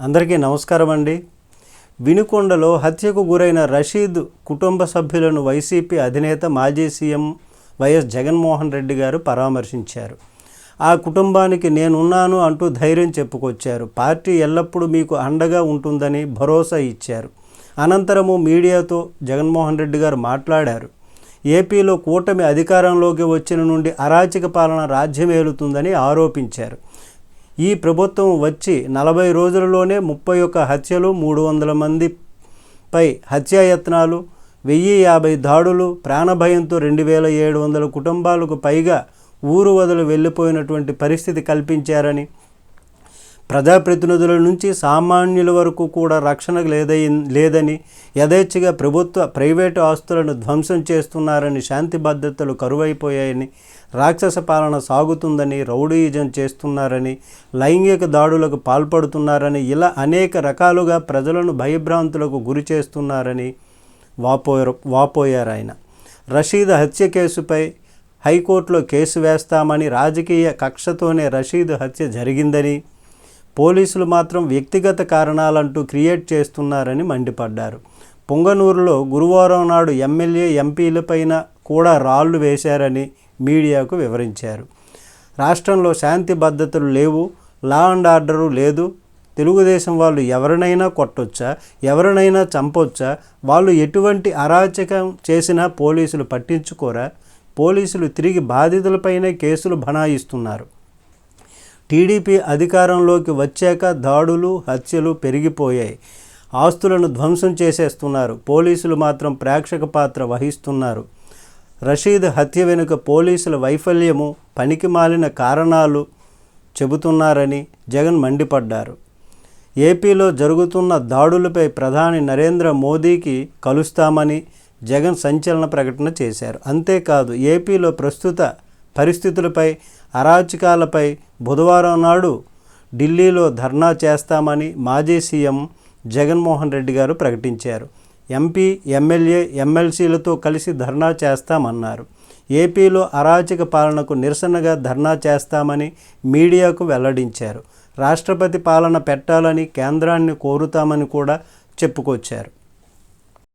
అందరికీ నమస్కారం అండి. వినుకొండలో హత్యకు గురైన రషీద్ కుటుంబ సభ్యులను వైసీపీ అధినేత మాజీ సీఎం వైఎస్ జగన్మోహన్ రెడ్డి గారు పరామర్శించారు. ఆ కుటుంబానికి నేనున్నాను అంటూ ధైర్యం చెప్పుకొచ్చారు. పార్టీ ఎల్లప్పుడూ మీకు అండగా ఉంటుందని భరోసా ఇచ్చారు. అనంతరము మీడియాతో జగన్మోహన్ రెడ్డి గారు మాట్లాడారు. ఏపీలో కూటమి అధికారంలోకి వచ్చిన నుండి అరాచక పాలన రాజ్యమేలుతుందని ఆరోపించారు. ఈ ప్రభుత్వం వచ్చి నలభై రోజులలోనే ముప్పై ఒక్క హత్యలు మూడు వందల మందిపై హత్యాయత్నాలు వెయ్యి యాభై దాడులు ప్రాణభయంతో రెండు వేల ఏడు వందల కుటుంబాలకు పైగా ఊరు వదిలి వెళ్ళిపోయినటువంటి పరిస్థితి కల్పించారని ప్రజాప్రతినిధుల నుంచి సామాన్యుల వరకు కూడా రక్షణ లేదై లేదని యథేచ్ఛగా ప్రభుత్వ ప్రైవేటు ఆస్తులను ధ్వంసం చేస్తున్నారని శాంతి భద్రతలు కరువైపోయాయని రాక్షస పాలన సాగుతుందని రౌడీయిజం చేస్తున్నారని లైంగిక దాడులకు పాల్పడుతున్నారని ఇలా అనేక రకాలుగా ప్రజలను భయభ్రాంతులకు గురి చేస్తున్నారని వాపోయారు వాపోయారు ఆయన. రషీద్ హత్య కేసుపై హైకోర్టులో కేసు వేస్తామని రాజకీయ కక్షతోనే రషీద్ హత్య జరిగిందని పోలీసులు మాత్రం వ్యక్తిగత కారణాలంటూ క్రియేట్ చేస్తున్నారని మండిపడ్డారు. పొంగనూరులో గురువారం నాడు ఎమ్మెల్యే ఎంపీలపైన కూడా రాళ్ళు వేశారని మీడియాకు వివరించారు. రాష్ట్రంలో శాంతి భద్రతలు లేవు లా అండ్ ఆర్డరు లేదు తెలుగుదేశం వాళ్ళు ఎవరినైనా కొట్టొచ్చా ఎవరినైనా చంపొచ్చా వాళ్ళు ఎటువంటి అరాచకం చేసినా పోలీసులు పట్టించుకోరా పోలీసులు తిరిగి బాధితులపైనే కేసులు బనాయిస్తున్నారు. టీడీపీ అధికారంలోకి వచ్చాక దాడులు హత్యలు పెరిగిపోయాయి. ఆస్తులను ధ్వంసం చేసేస్తున్నారు. పోలీసులు మాత్రం ప్రేక్షక పాత్ర వహిస్తున్నారు. రషీద్ హత్య వెనుక పోలీసుల వైఫల్యము పనికి మాలిన కారణాలు చెబుతున్నారని జగన్ మండిపడ్డారు. ఏపీలో జరుగుతున్న దాడులపై ప్రధాని నరేంద్ర మోదీకి కలుస్తామని జగన్ సంచలన ప్రకటన చేశారు. అంతేకాదు ఏపీలో ప్రస్తుత పరిస్థితులపై అరాచకాలపై బుధవారం నాడు ఢిల్లీలో ధర్నా చేస్తామని మాజీ సీఎం జగన్మోహన్ రెడ్డి గారు ప్రకటించారు. ఎంపీ ఎమ్మెల్యే ఎమ్మెల్సీలతో కలిసి ధర్నా చేస్తామన్నారు. ఏపీలో అరాచక పాలనకు నిరసనగా ధర్నా చేస్తామని మీడియాకు వెల్లడించారు. రాష్ట్రపతి పాలన పెట్టాలని కేంద్రాన్ని కోరుతామని కూడా చెప్పుకొచ్చారు.